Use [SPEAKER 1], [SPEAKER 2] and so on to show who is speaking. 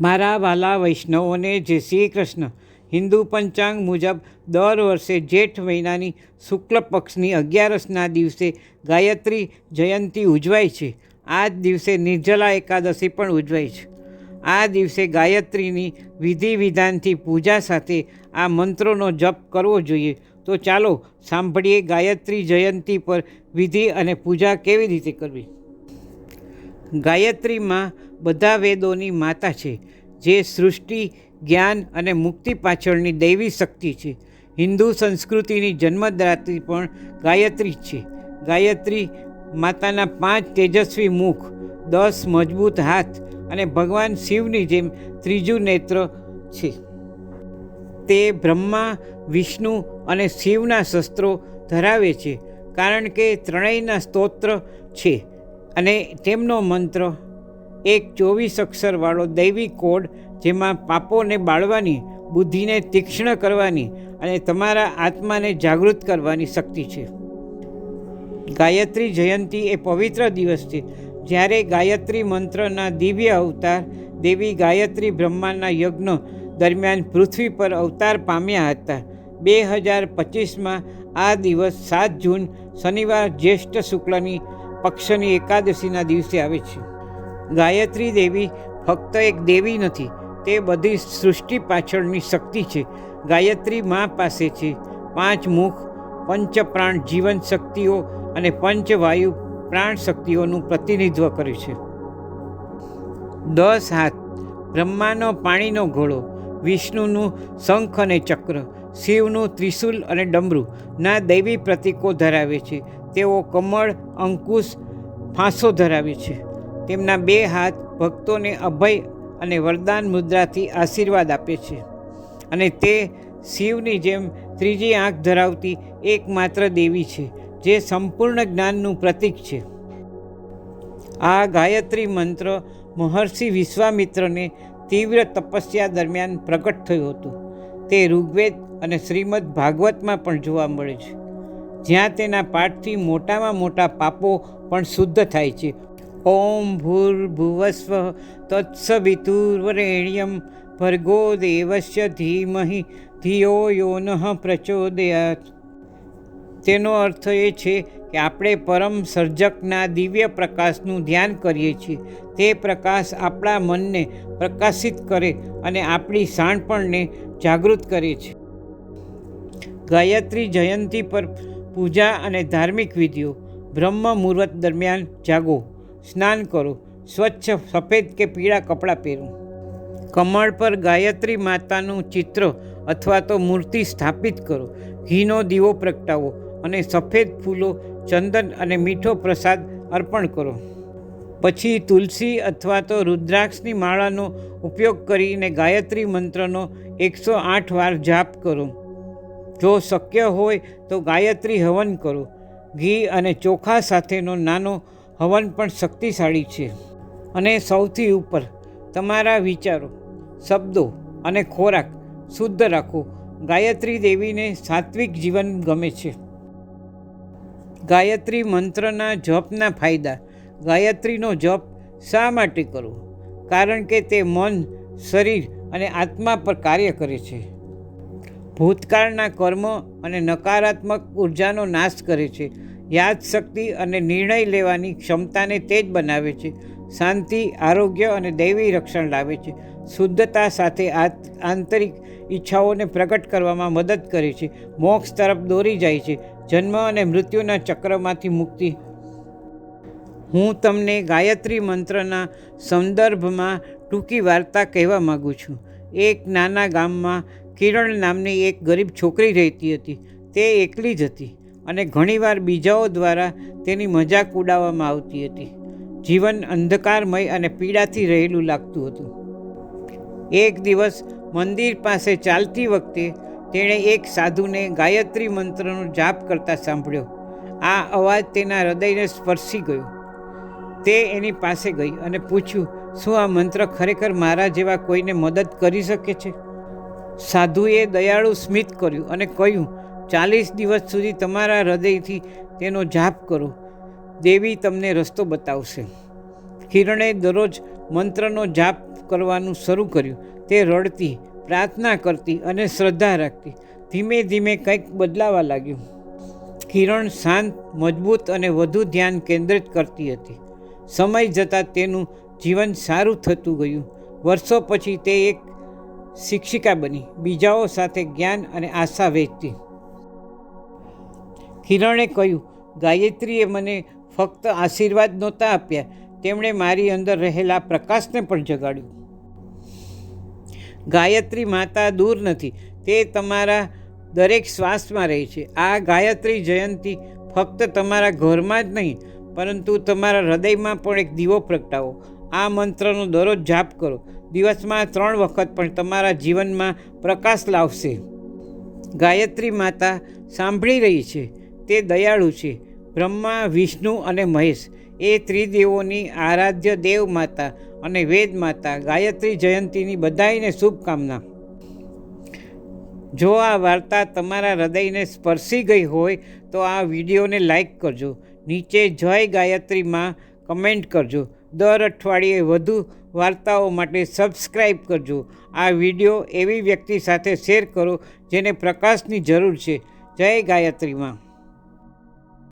[SPEAKER 1] મારા વાલા વૈષ્ણવોને જય શ્રી કૃષ્ણ. હિન્દુ પંચાંગ મુજબ દર વર્ષે જેઠ મહિનાની શુક્લ પક્ષની અગિયારસના દિવસે ગાયત્રી જયંતી ઉજવાય છે. આ જ દિવસે નિર્જલા એકાદશી પણ ઉજવાય છે. આ દિવસે ગાયત્રીની વિધિ વિધાનથી પૂજા સાથે આ મંત્રોનો જપ કરવો જોઈએ. તો ચાલો સાંભળીએ ગાયત્રી જયંતી પર વિધિ અને પૂજા કેવી રીતે કરવી? ગાયત્રીમાં બધા વેદોની માતા છે, જે સૃષ્ટિ, જ્ઞાન અને મુક્તિ પાછળની દૈવી શક્તિ છે. હિન્દુ સંસ્કૃતિની જન્મદાત્રી પણ ગાયત્રી છે. ગાયત્રી માતાના પાંચ તેજસ્વી મુખ, દસ મજબૂત હાથ અને ભગવાન શિવની જેમ ત્રીજું નેત્ર છે. તે બ્રહ્મા, વિષ્ણુ અને શિવના શસ્ત્રો ધરાવે છે, કારણ કે ત્રણેયના સ્તોત્ર છે અને તેમનો મંત્ર એક ચોવીસ અક્ષરવાળો દૈવી કોડ જેમાં પાપોને બાળવાની, બુદ્ધિને તીક્ષ્ણ કરવાની અને તમારા આત્માને જાગૃત કરવાની શક્તિ છે. ગાયત્રી જયંતી એ પવિત્ર દિવસ છે. જ્યારે ગાયત્રી મંત્રના દિવ્ય અવતાર દેવી ગાયત્રી બ્રહ્માના યજ્ઞ દરમિયાન પૃથ્વી પર અવતાર પામ્યા હતા. બે હજાર પચીસમાં આ દિવસ સાત જૂન શનિવાર જ્યેષ્ઠ શુક્લની પક્ષની એકાદશીના દિવસે આવે છે. ગાયત્રી દેવી ફક્ત એક દેવી નથી, તે બધી સૃષ્ટિ પાછળની શક્તિ છે. ગાયત્રી મા પાસે છે પાંચ મુખ, પંચ પ્રાણ જીવન શક્તિઓ અને પંચવાયુ પ્રાણ શક્તિઓનું પ્રતિનિધિત્વ કરે છે. દસ હાથ, બ્રહ્માનો પાણીનો ઘોડો, વિષ્ણુનું શંખ અને ચક્ર, શિવનું ત્રિશુલ અને ડમરું ના દૈવી પ્રતીકો ધરાવે છે. તેઓ કમળ, અંકુશ, ફાંસો ધરાવે છે. તેમના બે હાથ ભક્તોને અભય અને વરદાન મુદ્રાથી આશીર્વાદ આપે છે. અને તે શિવની જેમ ત્રીજી આંખ ધરાવતી એકમાત્ર દેવી છે, જે સંપૂર્ણ જ્ઞાનનું પ્રતીક છે. આ ગાયત્રી મંત્ર મહર્ષિ વિશ્વામિત્રને તીવ્ર તપસ્યા દરમિયાન પ્રગટ થયું હતું. તે ઋગ્વેદ અને શ્રીમદ ભાગવતમાં પણ જોવા મળે છે. જ્યાં તેના પાઠથી મોટામાં મોટા પાપો પણ શુદ્ધ થાય છે. ઓમ ભૂર્ભુવસ્વ તત્સવિતુર્વરેણ્યમ ભર્ગો દેવસ્ય ધીમહિ ધિયો યો પ્રચોદયાત તેનો અર્થ એ છે કે આપણે પરમ સર્જકના દિવ્ય પ્રકાશનું ધ્યાન કરીએ છીએ. તે પ્રકાશ આપણા મનને પ્રકાશિત કરે અને આપણી શાણપણને જાગૃત કરે છે. ગાયત્રી જયંતી પર પૂજા અને ધાર્મિક વિધિઓ. બ્રહ્મ મુહૂર્ત દરમિયાન જાગો. સ્નાન કરું, સ્વચ્છ, સફેદ કે પીળા કપડાં પહેરું. કમળ પર ગાયત્રી માતાનું ચિત્ર અથવા તો મૂર્તિ સ્થાપિત કરો. ઘીનો દીવો પ્રગટાવો અને સફેદ ફૂલો, ચંદન અને મીઠો પ્રસાદ અર્પણ કરો. પછી તુલસી અથવા તો રુદ્રાક્ષની માળાનો ઉપયોગ કરીને ગાયત્રી મંત્રનો એકસો આઠ વાર જાપ કરો. જો શક્ય હોય તો ગાયત્રી હવન કરો. ઘી અને ચોખા સાથેનો નાનો હવન પણ શક્તિશાળી છે. અને સૌથી ઉપર તમારા વિચારો, શબ્દો અને ખોરાક શુદ્ધ રાખો. ગાયત્રી દેવીને સાત્વિક જીવન ગમે છે. ગાયત્રી મંત્રના જપના ફાયદા. ગાયત્રીનો જપ શા માટે કરવો? કારણ કે તે મન, શરીર અને આત્મા પર કાર્ય કરે છે. ભૂતકાળના કર્મ અને નકારાત્મક ઉર્જાનો નાશ કરે છે. યાદશક્તિ અને નિર્ણય લેવાની ક્ષમતાને તેજ બનાવે છે. શાંતિ, આરોગ્ય અને દૈવી રક્ષણ લાવે છે. શુદ્ધતા સાથે આંતરિક ઈચ્છાઓને પ્રગટ કરવામાં મદદ કરે છે. મોક્ષ તરફ દોરી જાય છે. જન્મ અને મૃત્યુના ચક્રમાંથી મુક્તિ. હું તમને ગાયત્રી મંત્રના સંદર્ભમાં ટૂંકી વાર્તા કહેવા માગું છું. એક નાના ગામમાં કિરણ નામની એક ગરીબ છોકરી રહેતી હતી. તે એકલી જ હતી. અને ઘણીવાર બીજાઓ દ્વારા તેની મજાક ઉડાવવામાં આવતી હતી. જીવન અંધકારમય અને પીડાથી રહેલું લાગતું હતું. એક દિવસ મંદિર પાસે ચાલતી વખતે તેણે એક સાધુને ગાયત્રી મંત્રનો જાપ કરતા સાંભળ્યો. આ અવાજ તેના હૃદયને સ્પર્શી ગયો. તે એની પાસે ગઈ અને પૂછ્યું, શું આ મંત્ર ખરેખર મારા જેવા કોઈને મદદ કરી શકે છે? સાધુએ દયાળુ સ્મિત કર્યું અને કહ્યું ચાલીસ દિવસ સુધી તમારા હૃદયથી તેનો જાપ કરો. દેવી તમને રસ્તો બતાવશે. કિરણે દરરોજ મંત્રનો જાપ કરવાનું શરૂ કર્યું. તે રડતી, પ્રાર્થના કરતી અને શ્રદ્ધા રાખતી. ધીમે ધીમે કંઈક બદલાવા લાગ્યું. કિરણ શાંત, મજબૂત અને વધુ ધ્યાન કેન્દ્રિત કરતી હતી. સમય જતાં તેનું જીવન સારું થતું ગયું. વર્ષો પછી તે એક શિક્ષિકા બની. બીજાઓ સાથે જ્ઞાન અને આશા વહેંચતી કિરણે કહ્યું, ગાયત્રીએ મને ફક્ત આશીર્વાદ નહોતા આપ્યા, તેમણે મારી અંદર રહેલા પ્રકાશને પણ જગાડ્યું. ગાયત્રી માતા દૂર નથી, તે તમારા દરેક શ્વાસમાં રહે છે. આ ગાયત્રી જયંતિ ફક્ત તમારા ઘરમાં જ નહીં, પરંતુ તમારા હૃદયમાં પણ એક દીવો પ્રગટાવો. આ મંત્રનો દરરોજ જાપ કરો. દિવસમાં ત્રણ વખત પણ તમારા જીવનમાં પ્રકાશ લાવશે. ગાયત્રી માતા સાંભળી રહી છે. તે દયાળુ છે, બ્રહ્મા, વિષ્ણુ અને મહેશ. એ ત્રિદેવોની આરાધ્ય દેવ માતા અને વેદ માતા ગાયત્રી જયંતીની બધાઈને શુભકામના. જો આ વાર્તા તમારા હૃદયને સ્પર્શી ગઈ હોય, તો આ વિડીયોને લાઈક કરજો. નીચે જય ગાયત્રીમાં કમેન્ટ કરજો. દર અઠવાડિયે વધુ વાર્તાઓ માટે સબસ્ક્રાઈબ કરજો. આ વીડિયો એવી વ્યક્તિ સાથે શેર કરો, જેને પ્રકાશની જરૂર છે. જય ગાયત્રીમાં